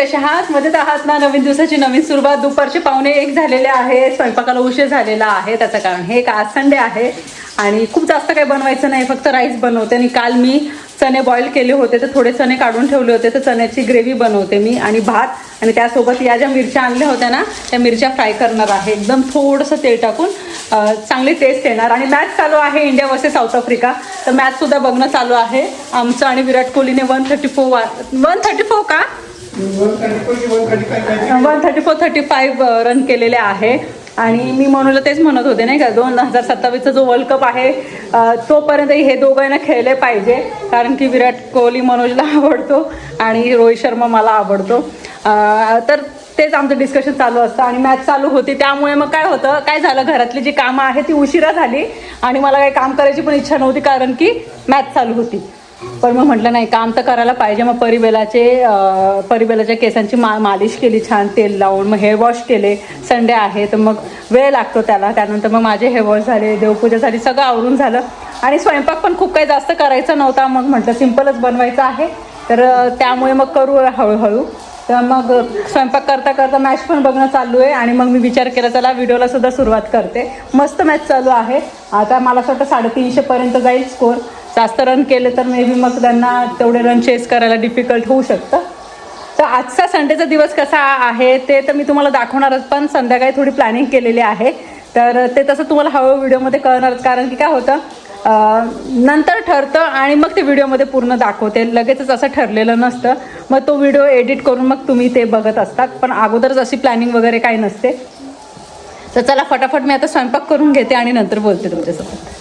नमस्कार कशा आहात? मजेत आहात ना? नवीन दिवसाची नवीन सुरुवात. दुपारचे पावणे एक झालेले आहे स्वयंपाकाला उशीर झालेला आहे. त्याचं कारण हे एक आज संडे आहे. आणि खूप जास्त काही बनवायचं नाही. फक्त राईस बनवते. आणि काल मी चणे बॉईल केले होते. तर थोडे चणे काढून ठेवले होते. तर चण्याची ग्रेव्ही बनवते मी आणि भात. आणि त्यासोबत या ज्या मिरच्या आणल्या होत्या ना त्या मिरच्या फ्राय करणार आहे. एकदम थोडंसं तेल टाकून चांगली टेस्ट येणार. आणि मॅच चालू आहे इंडिया वर्सेस साऊथ आफ्रिका तर मॅचसुद्धा बघणं चालू आहे. आमचं आणि विराट कोहलीने one thirty four one thirty four का? One thirty four thirty five run केलेले आहे. आणि मी म्हणूला तेच म्हणत होते नाही का दोन हजार सत्तावीसचा जो वर्ल्ड कप आहे uh, तोपर्यंत हे दोघांना खेळले पाहिजे कारण की विराट कोहली मनोजला आवडतो आणि रोहित शर्मा मला आवडतो. Uh, तर तेच आमचं डिस्कशन चालू असतं आणि मॅच चालू होती. त्यामुळे मग काय होतं काय झालं घरातली जी कामं आहे ती उशिरा झाली आणि मला काही काम करायची पण इच्छा नव्हती कारण की मॅच चालू होती. पण मग म्हटलं नाही काम तर करायला पाहिजे. मग परिबेलाचे परिबेलाच्या केसांची मा मालिश केली छान तेल लावून. मग हेअर वॉश केले. संडे आहे तर मग वेळ लागतो त्याला. त्यानंतर मग माझे हेअर वॉश झाले देवपूजा झाली सगळं आवरून झालं. आणि स्वयंपाक पण खूप काही जास्त करायचा नव्हता. मग म्हटलं सिम्पलच बनवायचं आहे. तर त्यामुळे मग करू हळूहळू. तर मग स्वयंपाक करता करता मॅच पण बघणं चालू आहे. आणि मग मी विचार केला चला व्हिडिओला सुद्धा सुरुवात करते. मस्त मॅच चालू आहे. आता मला असं वाटतं साडेतीनशेपर्यंत जाईल स्कोर. जास्त रन केले तर मे बी मग त्यांना तेवढे रन चेस करायला डिफिकल्ट होऊ शकतं. तर आजचा संडेचा दिवस कसा आहे ते तर मी तुम्हाला दाखवणारच पण संध्याकाळी थोडी प्लॅनिंग केलेली आहे. तर ते तसं तुम्हाला हवं व्हिडिओमध्ये कळणारच कारण की काय होतं नंतर ठरतं आणि मग ते व्हिडिओमध्ये पूर्ण दाखवते. लगेचच असं ठरलेलं नसतं. मग तो व्हिडिओ एडिट करून मग तुम्ही ते बघत असतात. पण अगोदरच अशी प्लॅनिंग वगैरे काही नसते. तर चला फटाफट मी आता स्वयंपाक करून घेते आणि नंतर बोलते तुमच्यासोबत.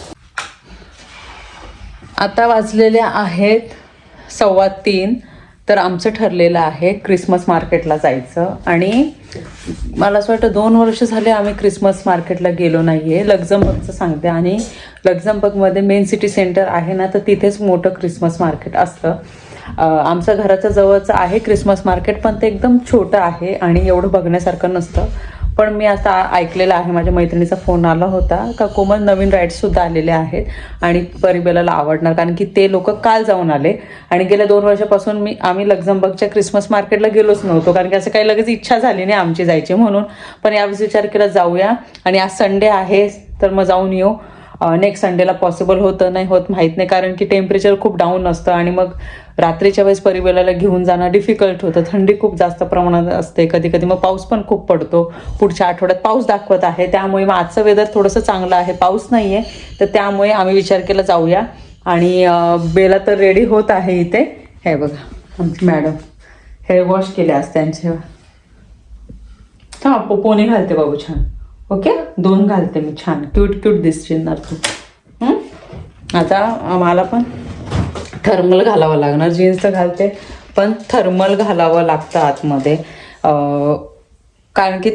आता वाजलेल्या आहेत सव्वा तीन. तर आमचं ठरलेलं आहे क्रिसमस मार्केटला जायचं. आणि मला असं वाटतं दोन वर्ष झाले आम्ही क्रिसमस मार्केटला गेलो नाही आहे लक्झमबर्गचं सांगते. आणि लक्झमबर्गमध्ये मेन सिटी सेंटर आहे ना तर तिथेच मोठं क्रिसमस मार्केट असतं. आमचं घराच्या जवळचं आहे क्रिसमस मार्केट पण ते एकदम छोटं आहे आणि एवढं बघण्यासारखं नसतं. पण मी आता ऐकलेलं आहे माझ्या मैत्रिणीचा फोन आला होता. का कोमल नवीन राईड्ससुद्धा आलेले आहेत आणि परिबेलाला आवडणार कारण की ते लोक काल जाऊन आले. आणि गेल्या दोन वर्षापासून मी आम्ही लक्झमबर्गच्या क्रिसमस मार्केटला गेलोच नव्हतो कारण की असं काही लगेच इच्छा झाली नाही आमची जायची म्हणून. पण यावेळेस विचार केला जाऊया. आणि आज संडे आहे तर मग जाऊन येऊ. नेक्स्ट संडेला पॉसिबल होतं नाही होत माहीत नाही. कारण की टेम्परेचर खूप डाऊन असतं आणि मग रात्रीच्या वेळेस परिवेलाला घेऊन जाणं डिफिकल्ट होतं. थंडी खूप जास्त प्रमाणात असते कधी कधी मग पाऊस पण खूप पडतो. पुढच्या आठवड्यात पाऊस दाखवत आहे. त्यामुळे मग आजचं वेदर थोडंसं चांगलं आहे. पाऊस नाही आहे तर त्यामुळे आम्ही विचार केला जाऊया. आणि बेला तर रेडी होत आहे इथे. हे बघा आमची मॅडम हेअर वॉश केले आज त्यांचे. हा पोपोने घालते बाबू छान. ओके? दोन घालते मी छान. क्यूट क्यूट दिसणार तू. आता मला पण थर्मल घालावं लागणार. जीन्स तर घालते पण थर्मल घालावं लागतं आतमध्ये. कारण की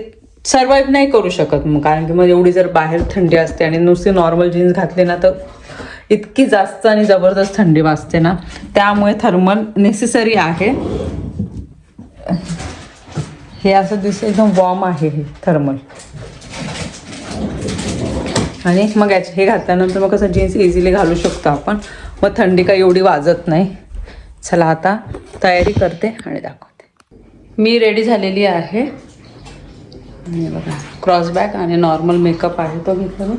सर्वाईव्ह नाही करू शकत मग. कारण की मग एवढी जर बाहेर थंडी असते आणि नुसती नॉर्मल जीन्स घातली ना तर इतकी जास्त आणि जबरदस्त थंडी वाजते ना. त्यामुळे थर्मल नेसेसरी आहे. हे असं दिसतं एकदम वॉर्म आहे हे थर्मल. आणि मग याचे हे घातल्यानंतर मग कसं जीन्स इझिली घालू शकतो आपण. मग थंडी काही एवढी वाजत नाही. चला आता तयारी करते आणि दाखवते. मी रेडी झालेली आहे. आणि बघा क्रॉस बॅग आणि नॉर्मल मेकअप आहे तो घेतला मी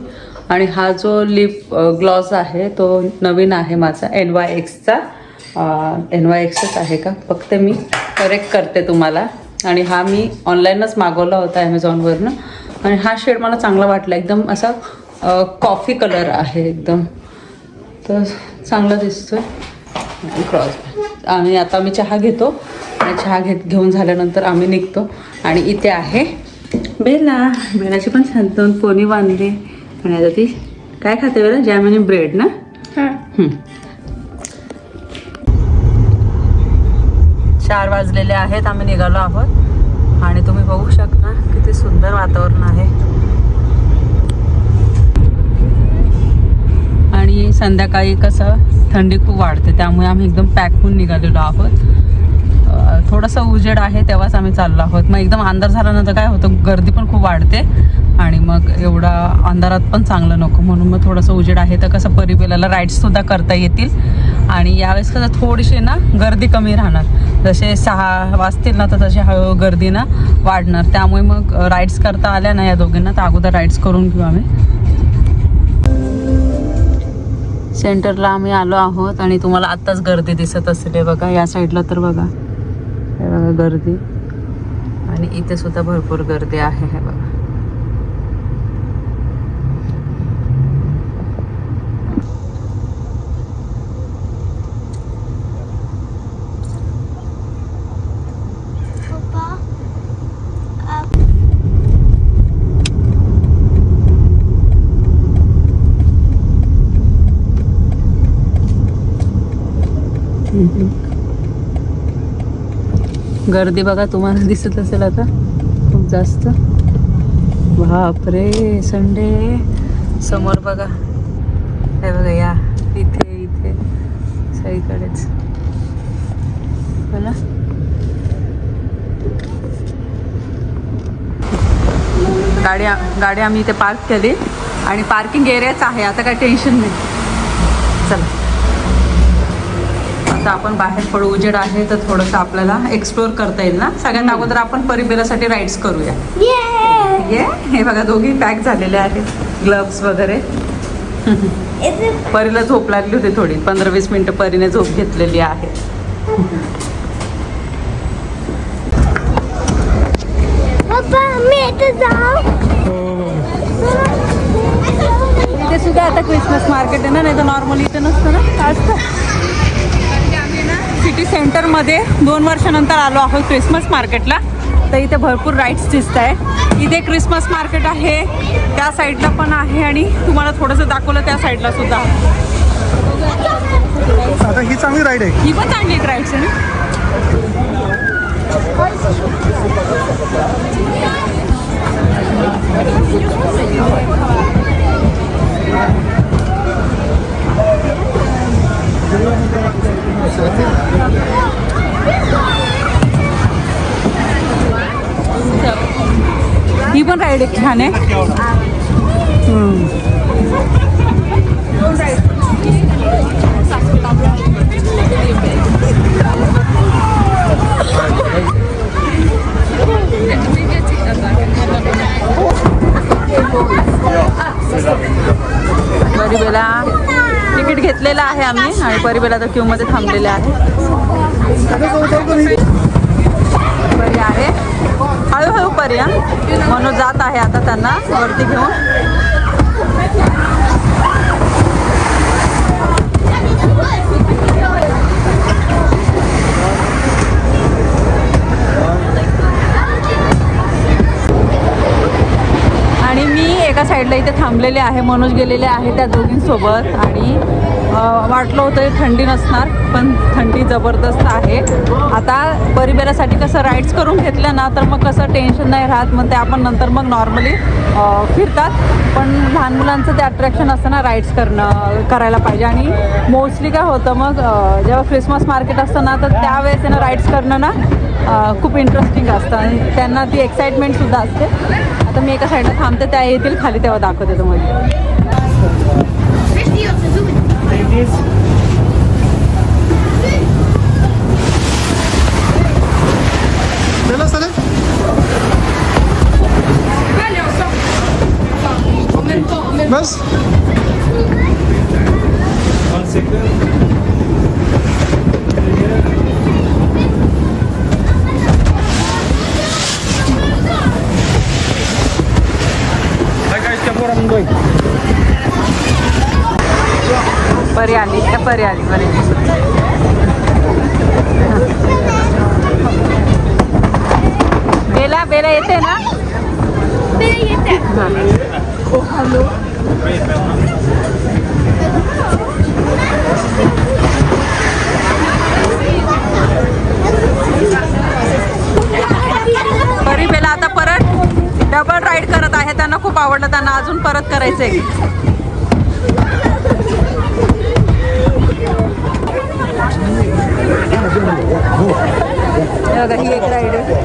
आणि हा जो लिप ग्लॉस आहे तो नवीन आहे माझा एन वाय एक्सचा एन वाय एक्सच आहे का? फक्त मी करेक्ट करते तुम्हाला. आणि हा मी ऑनलाईनच मागवला होता ॲमेझॉनवरनं आणि हा शेड मला चांगला वाटला. एकदम असा कॉफी कलर आहे एकदम. तर चांगला दिसतोय. क्रॉस आणि आता मी चहा घेतो. आणि चहा घेत घेऊन झाल्यानंतर आम्ही निघतो. आणि इथे आहे बेला. बेलाची पण छान दोन पोनी बांधली. आणि आता ती काय खाते बेला? जॅम आणि ब्रेड ना? हं. चार वाजलेले आहेत. आम्ही निघालो आहोत. आणि तुम्ही बघू शकता किती सुंदर वातावरण आहे आणि संध्याकाळी कसं थंडी खूप वाढते त्यामुळे आम्ही एकदम पॅक होऊन निघालेलो आहोत. थोडंसं उजेड आहे तेव्हाच आम्ही चाललो आहोत. मग एकदम अंधार झाल्यानंतर काय होतं गर्दी पण खूप वाढते आणि मग एवढा अंधारात पण चांगलं नको. म्हणून मग थोडंसं उजेड आहे तर कसं परिबेलाला राईड्ससुद्धा करता येतील. आणि यावेळेस कसं थोडीशी ना गर्दी कमी राहणार. जसे सहा वाजतील ना तर तशी हळूहळू गर्दी ना वाढणार. त्यामुळे मग राईड्स करता आल्या ना या दोघींना तर अगोदर राईड्स करून घेऊ आम्ही. सेंटरला आम्ही आलो आहोत आणि तुम्हाला आत्ताच गर्दी दिसत असेल बघा. या साईडला तर बघा. हे बघा गर्दी. आणि इथे सुद्धा भरपूर गर्दी आहे हे बघा. गर्दी बघा तुम्हाला दिसत असेल आता. खूप जास्त. बापरे संडे समोर बघा. हे बघा या. इथे इथे. सगळीकडेच. बोला. गाडी गाडी आम्ही इथे पार्क केली. आणि पार्किंग एरियाच आहे. आता काय टेन्शन नाही. चला. आता आपण बाहेर पडू उजेड आहे तर थोडंसं आपल्याला एक्सप्लोर करता येईल ना? सगळ्यात अगोदर आपण परिबेरासाठी राईड्स करूया. ये हे बघा दोघी पॅक झालेले आहेत. ग्लव्स वगैरे. परीला झोप लागली होती थोडी. पंधरा वीस मिनिटं परीने झोप घेतलेली आहे. सुद्धा आता क्रिसमस मार्केट आहे ना? नाही तर नॉर्मली इथे नसतं ना? असतं सिटी सेंटरमध्ये दोन वर्षानंतर आलो आहोत क्रिसमस मार्केटला तर इथे भरपूर राईड्स दिसत आहे इथे क्रिसमस मार्केट आहे त्या साईडला पण आहे आणि तुम्हाला थोडंसं दाखवलं त्या साईडला सुद्धा. आता ही चांगली राईड आहे. ही पण चांगली एक राईड्स आहे ना? ही पण राईड एक छान आहे हम्म. परिबेला तिकीट घेतलेलं आहे आम्ही. आणि परिबेला तर क्यूमध्ये थांबलेले आहे. परी आहे. हळूहळू परी हा. म्हणून जात आहे आता त्यांना वरती घेऊन. एका साईडला इथे थांबलेले आहे मनोज गेलेले आहे त्या दोघींसोबत आणि वाटलं होतं थंडी नसणार पण थंडी जबरदस्त आहे. आता परिबेरासाठी कसं राईड्स करून घेतलं ना तर मग कसं टेन्शन नाही राहत मग ते आपण नंतर मग नॉर्मली फिरतात. पण मुलांचं ते अट्रॅक्शन असतं ना राईड्स करणं करायला पाहिजे. आणि मोस्टली काय होतं मग जेव्हा क्रिसमस मार्केट असतं ना तर त्यावेळेस आहे ना राईड्स करणं ना खूप इंटरेस्टिंग असतं. आणि त्यांना ती एक्साइटमेंटसुद्धा असते. आता मी एका साईडला थांबते त्या येतील खाली तेव्हा दाखवते तुम्हाला. बस परी आली त्या परी आली परी बेला बेला येते ना परी बेला आता परत डबल राईड करत आहे. त्यांना खूप आवडलं. त्यांना अजून परत करायचंय. ही एक राईड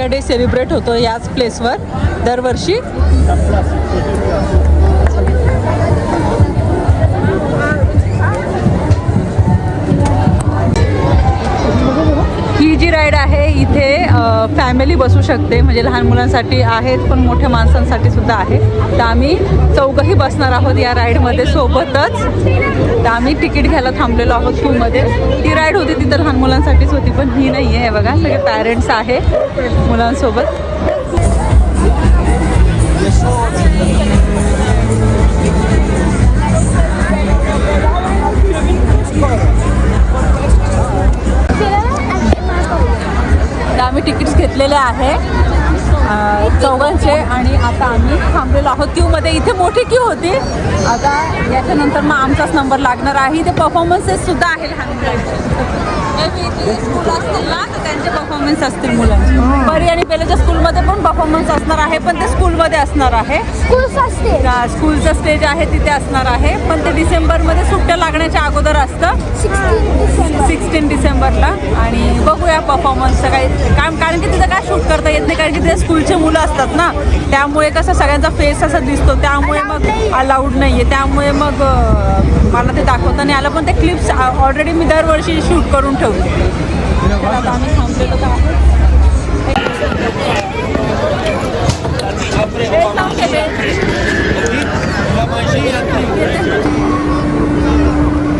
इंडिया डे सेलिब्रेट होतो याच प्लेसवर दरवर्षी. राईड आहे. इथे फॅमिली बसू शकते. म्हणजे लहान मुलांसाठी आहेत पण मोठ्या माणसांसाठी सुद्धा आहे तर आम्ही चौघही बसणार आहोत या राईडमध्ये सोबतच. तर आम्ही तिकीट घ्यायला थांबलेलो आहोत क्यूमध्ये ती राईड होती ती तर लहान मुलांसाठीच होती पण ही नाही आहे बघा सगळे पॅरेंट्स आहे मुलांसोबत. आम्ही तिकीट्स घेतलेले आहे. चौघांचे आणि आता आम्ही थांबलेलो आहोत. क्यूमध्ये इथे मोठी क्यू होती. आता याच्यानंतर मग आमचाच नंबर लागणार आहे. इथे परफॉर्मन्सेस सुद्धा आहे लहान मुलांचे स्कूल असतील ना तर त्यांचे परफॉर्मन्स असतील मुलांचे. परी आणि पेलेच्या स्कूलमध्ये पण परफॉर्मन्स असणार आहे पण ते स्कूलमध्ये असणार आहे. स्कूलचं स्टेज आहे तिथे असणार आहे. पण ते डिसेंबरमध्ये सुट्ट्या लागण्याच्या अगोदर असतं. सिक्स्टीन डिसेंबरला. आणि बघूया परफॉर्मन्सचं काही काम कारण की तिथं काय शूट करता येत नाही कारण की तिथे स्कूलचे मुलं असतात ना. त्यामुळे कसं सगळ्यांचा फेस असा दिसतो. त्यामुळे मग अलाउड नाही आहे त्यामुळे मग मला ते दाखवता नाही आलं पण ते क्लिप्स ऑलरेडी मी दरवर्षी शूट करून ठेवते. आम्ही थांबलेलो.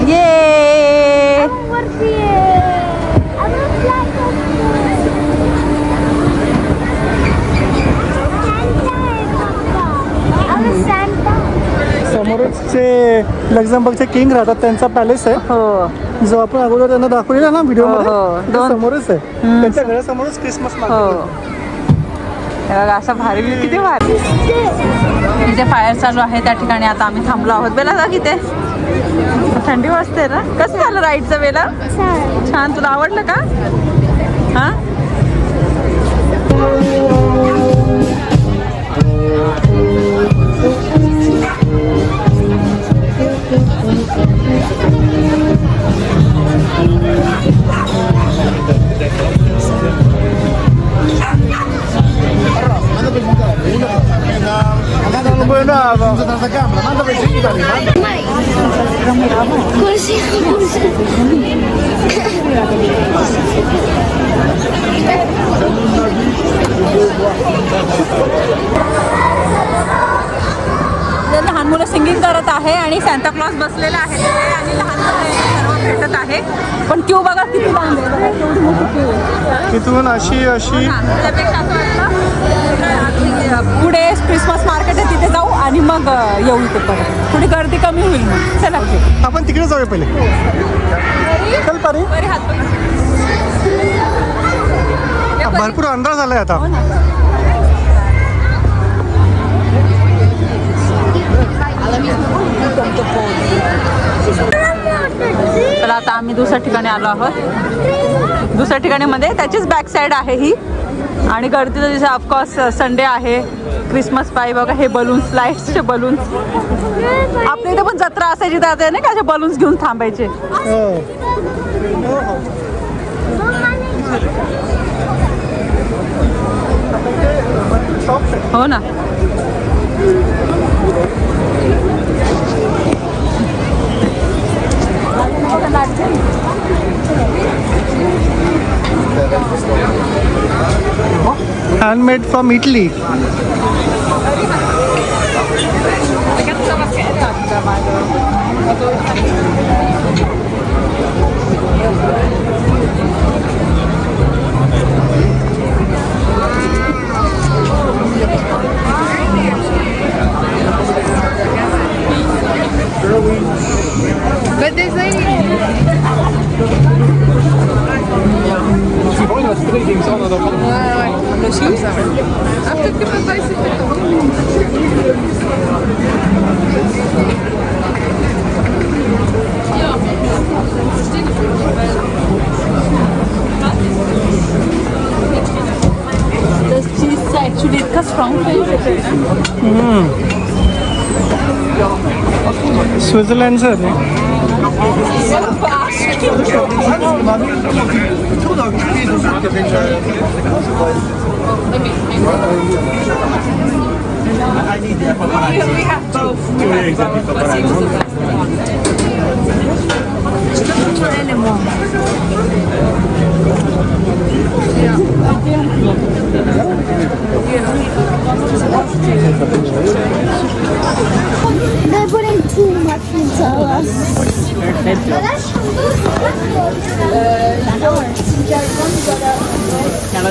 ये. समोरच जे लक्झमबर्गचे किंग राहतात त्यांचा पॅलेस आहे हो जो आपण अगोदर त्यांना दाखवलेला ना व्हिडिओ हो, हो. समोरच आहे. त्यांच्या घरासमोरच क्रिसमस हो. हे असं भारी किती भारी. इथे फायर चालू आहे त्या ठिकाणी आता आम्ही थांबलो आहोत. बेला जा किथे थंडी वाजते ना? कसं झालं राईडचं बेला? छान. छान तुला आवडलं का? हां? तिथून अशी अशी. हा, पुढे क्रिसमस मार्केट आहे तिथे जाऊ आणि मग येऊ इथे परत. थोडी गर्दी कमी होईल मग. चला. आपण तिकडे जाऊया पहिले. चल पारी. हे भरपूर अंधार झालाय आता. हो ना. तर आता आम्ही दुसऱ्या ठिकाणी आलो आहोत. दुसऱ्या ठिकाणी मध्ये त्याचीच बॅक साईड आहे ही. आणि गर्दीचं जसं ऑफकोर्स संडे आहे. क्रिसमस पाय बघा हे बलून्स लाईट्सचे बलून्स आपल्या इथे पण जत्रा असायची त्यात नाही का असे बलून्स घेऊन थांबायचे? हो. ना. handmade from Italy. самое. А все-таки продайся cheese is actually mm. Switzerland, sir. I need the paparazzi. We have both. We have both. Let's see the best one. They're putting too much mozzarella. Perfetto. Now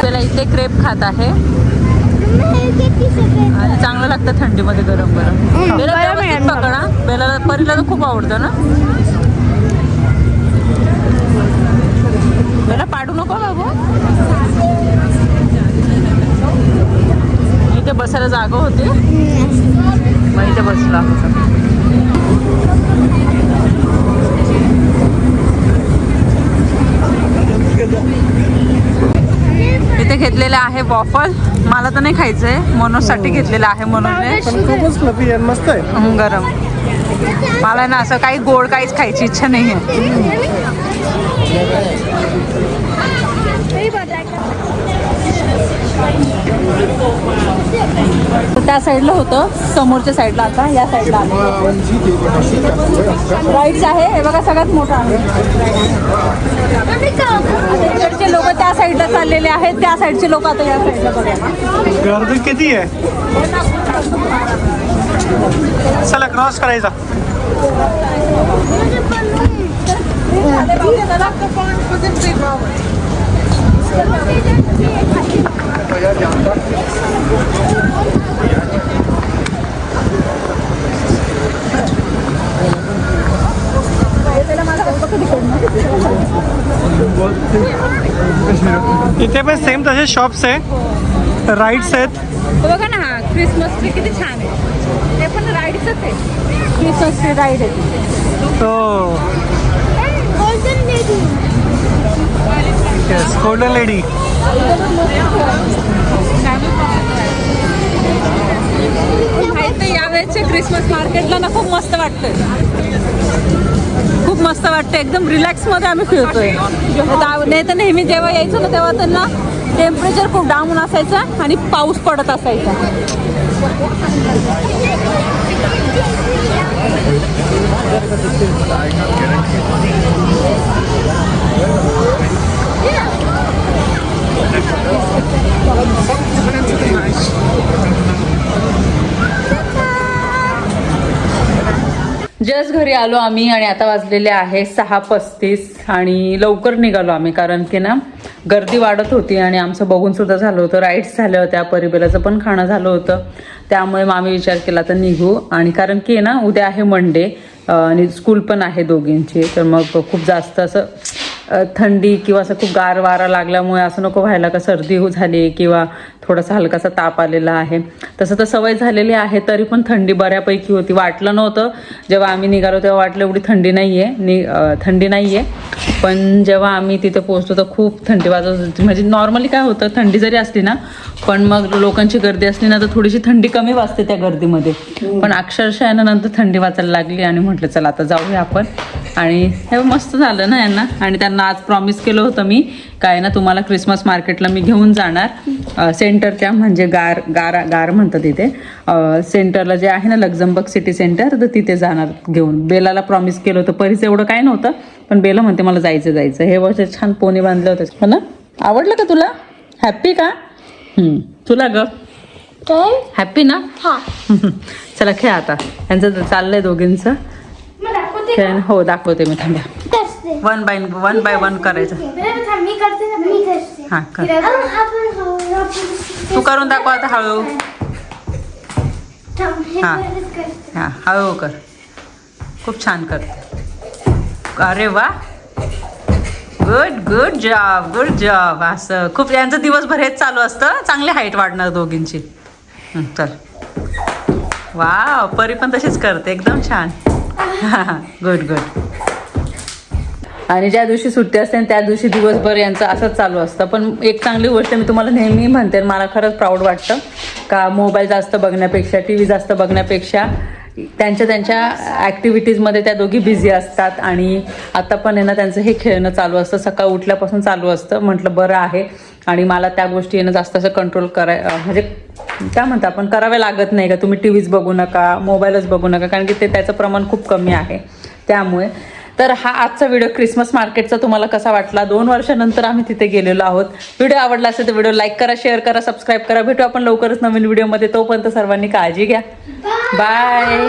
त्याला इथे crepe खात आहे. आणि चांगलं लागतं थंडीमध्ये गरम गरम. बेला पकडा. बेला परीला तर खूप आवडतं ना? बेला पाडू नको बाबू. इथे बसायला जागा होती. मग इथे बसला इथे घेतलेलं आहे वॉफल मला तर नाही खायचंय. मनोजसाठी घेतलेलं आहे मनोजने. पण खूपच फ्लफी आहे. मस्त आहे. हं, गरम. मला ना असं काही गोड काहीच खायची इच्छा नाही आहे त्या साईडला होतं समोरच्या साईडला आता या साईडला राईट्स आहे हे बघा सगळ्यात मोठा आहे. इकडचे लोक त्या साईडला चाललेले आहेत त्या साईडचे लोक आता या साईडला बघा. गर्दी किती आहे? चला क्रॉस करायचा. इथे पण सेम तसे शॉप्स आहे. राईट्स आहेत. हे. बघा ना हा क्रिसमस ट्री किती छान आहे. ते पण राईडच आहे क्रिसमस ट्री राईड आहे. हो. गोल्डन लेडी येस क्रिसमस मार्केटला ना खूप मस्त वाटतंय. खूप मस्त वाटतं एकदम रिलॅक्समध्ये आम्ही फिरतोय. नाही तर नेहमी जेव्हा यायचो ना तेव्हा त्यांना टेम्परेचर खूप डाऊन असायचं आणि पाऊस पडत असायचा. घरी आलो आम्ही आणि आता वाजलेले आहे सहा पस्तीस आणि लवकर निघालो आम्ही कारण की ना गर्दी वाढत होती आणि आमचं बघून सुद्धा झालं होतं. राईड्स झाल्या होत्या परिबेलाचं पण खाणं झालं होतं. त्यामुळे मग आम्ही विचार केला तर निघू. आणि कारण की ना उद्या आहे मंडे आणि स्कूल पण आहे दोघींची तर मग खूप जास्त असं थंडी किंवा असं खूप गार वारा लागल्यामुळे असं नको व्हायला का सर्दी हो झाली किंवा थोडासा हलकासा ताप आलेला आहे. तसं तर सवय झालेली आहे तरी पण थंडी बऱ्यापैकी होती. वाटलं नव्हतं. जेव्हा आम्ही निघालो तेव्हा वाटलं एवढी थंडी नाही आहे नि थंडी नाही आहे पण जेव्हा आम्ही तिथे पोहोचतो तर खूप थंडी वाजत होती. म्हणजे नॉर्मली काय होतं थंडी जरी असली ना पण मग लोकांची गर्दी असली ना तर थोडीशी थंडी कमी वाजते त्या गर्दीमध्ये. पण अक्षरशः आहे ना नंतर थंडी वाजायला लागली आणि म्हटलं चला आता जाऊया आपण. आणि हे मस्त झालं ना यांना. आणि त्यांना आज प्रॉमिस केलं होतं मी. काय ना तुम्हाला क्रिसमस मार्केटला मी घेऊन जाणार. सेंटरच्या म्हणजे गार गार गार म्हणतात तिथे. सेंटरला जे आहे ना लक्झमबर्ग सिटी सेंटर तर तिथे जाणार घेऊन. बेलाला प्रॉमिस केलं होतं. परीचं एवढं काय नव्हतं पण बेला म्हणते मला जायचं जायचं. हे वर्ष छान पोनी बांधलं होतं. हो ना? आवडलं का तुला? हॅप्पी का. तुला ग? हॅप्पी ना? चला खेळ आता. यांचं चाललंय दोघींचं. हो दाखवते मी थांब्या one by one by one करायचं. मी करते ना मी करते हां कर. तू करून दाखव आता हळू. हां हा. हां हळू कर. खूप छान करते अरे वा. Good good job good job असं. खूप यांचं दिवसभर हेच चालू असतं. चांगली हाईट वाढणार दोघींची. चल. वा परी पण तशीच करते. एकदम छान. गुड गुड आणि ज्या दिवशी सुट्टी असते त्या दिवशी दिवसभर यांचं असंच चालू असतं. पण एक चांगली गोष्ट मी तुम्हाला नेहमी म्हणते आणि मला खरंच प्राऊड वाटतं का मोबाईल जास्त बघण्यापेक्षा टी व्ही जास्त बघण्यापेक्षा त्यांच्या त्यांच्या ॲक्टिव्हिटीजमध्ये त्या दोघी बिझी असतात. आणि आता पण येणं त्यांचं हे खेळणं चालू असतं. सकाळ उठल्यापासून चालू असतं. म्हटलं बरं आहे. आणि मला त्या गोष्टी येणं जास्त असं कंट्रोल कराय म्हणजे काय म्हणता आपण करावे लागत नाही का? तुम्ही टी व्हीच बघू नका मोबाईलच बघू नका कारण की ते त्याचं प्रमाण खूप कमी आहे. त्यामुळे तर हा आजचा व्हिडिओ क्रिसमस मार्केटचा तुम्हाला कसा वाटला? दोन वर्षानंतर आम्ही तिथे गेलेलो आहोत. व्हिडिओ आवडला असेल तर व्हिडिओ लाईक करा शेअर करा सबस्क्राईब करा. भेटू आपण लवकरच नवीन व्हिडिओमध्ये तोपर्यंत सर्वांनी काळजी घ्या. बाय